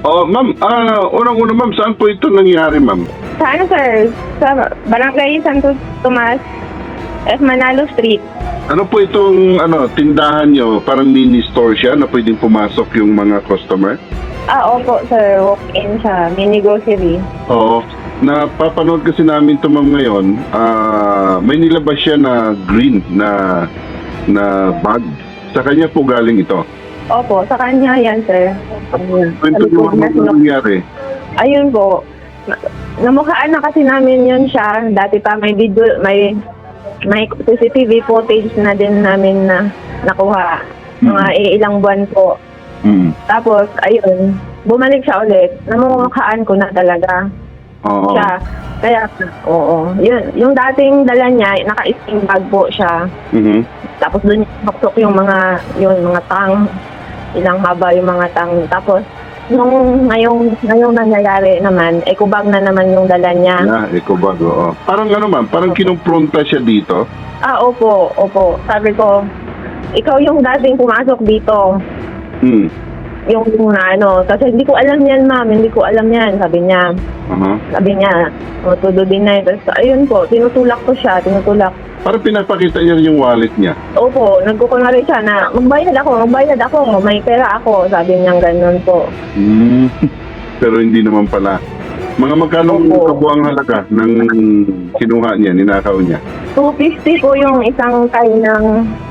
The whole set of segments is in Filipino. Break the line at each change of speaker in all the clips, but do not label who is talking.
Oh, ma'am, ah, unang-una ma'am, saan po ito nangyari, ma'am?
Sa ano sir? Sa Barangay Santo Tomas, F. Manalo Street.
Ano po itong ano, tindahan nyo? Parang mini store siya na pwedeng pumasok yung mga customer?
Ah, opo sir. Walk-in siya. Mini grocery.
Oo. Napapanood kasi namin ito ma'am ngayon, ah, may nilabas siya na green na na bag. Sa kanya po galing ito.
Opo, sa kanya yan sir. Ayun.
Kwento ano
na
po
sinuk-
nangyari.
Ayun po. Na- Namukhaan na kasi namin yun siya. Dati pa may video, may may CCTV footage na din namin na nakuha. Mga ilang buwan po.
Mm.
Tapos, ayun, bumalik siya ulit. Namumukhaan ko na talaga
Oo.
siya. Kaya, oo. Yun, yung dating dala niya, naka-sting bag po siya.
Mhm.
Tapos doon tuktok yung mga, yung mga tang, ilang haba yung mga tang. Tapos, nung ngayong, ngayong nangyayari naman, eco bag na naman yung dala niya.
Yeah, eco bag, oo. Parang ano ma'am, parang kinumpronta siya dito.
Ah, opo, opo. Sabi ko, ikaw yung dating pumasok dito.
Hmm.
Yung, na ano, kasi hindi ko alam yan, ma'am. Hindi ko alam yan, sabi niya.
Aha.
Sabi niya, oh, to do deny. Tapos, ayun po, tinutulak ko siya, tinutulak.
Parang pinapakita niya yung wallet niya.
Opo, nagkukunwari siya na, magbayad ako, magbayad ako, may pera ako. Sabi niya ganun po.
Hmm. Pero hindi naman pala. Mga magkano
Opo.
kabuang halaga ng kinuha niya, ninakaw niya?
250 po yung isang tayo ng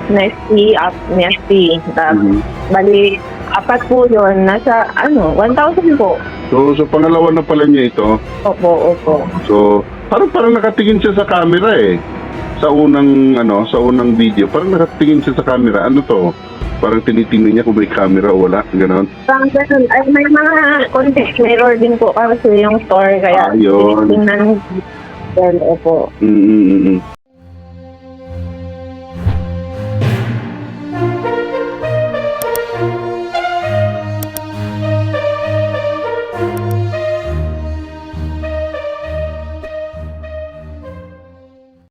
Nesty, up Nesty. Tapos,
Mhm.
bali, apat po yun, nasa, ano, 1,000 po.
So, so pangalawa na pala niya ito.
Opo, opo.
So, parang parang nakatingin siya sa camera eh. Sa unang ano, sa unang video, parang nakatingin siya sa camera. Ano to? Parang tinitingnan niya kung may camera o wala, gano'n.
Parang ganun. Ay, may mga context mirror din po kasi yung store. Kaya,
Ah, yun.
tinitingnan. Well, opo.
Mm, mm, mm, mm.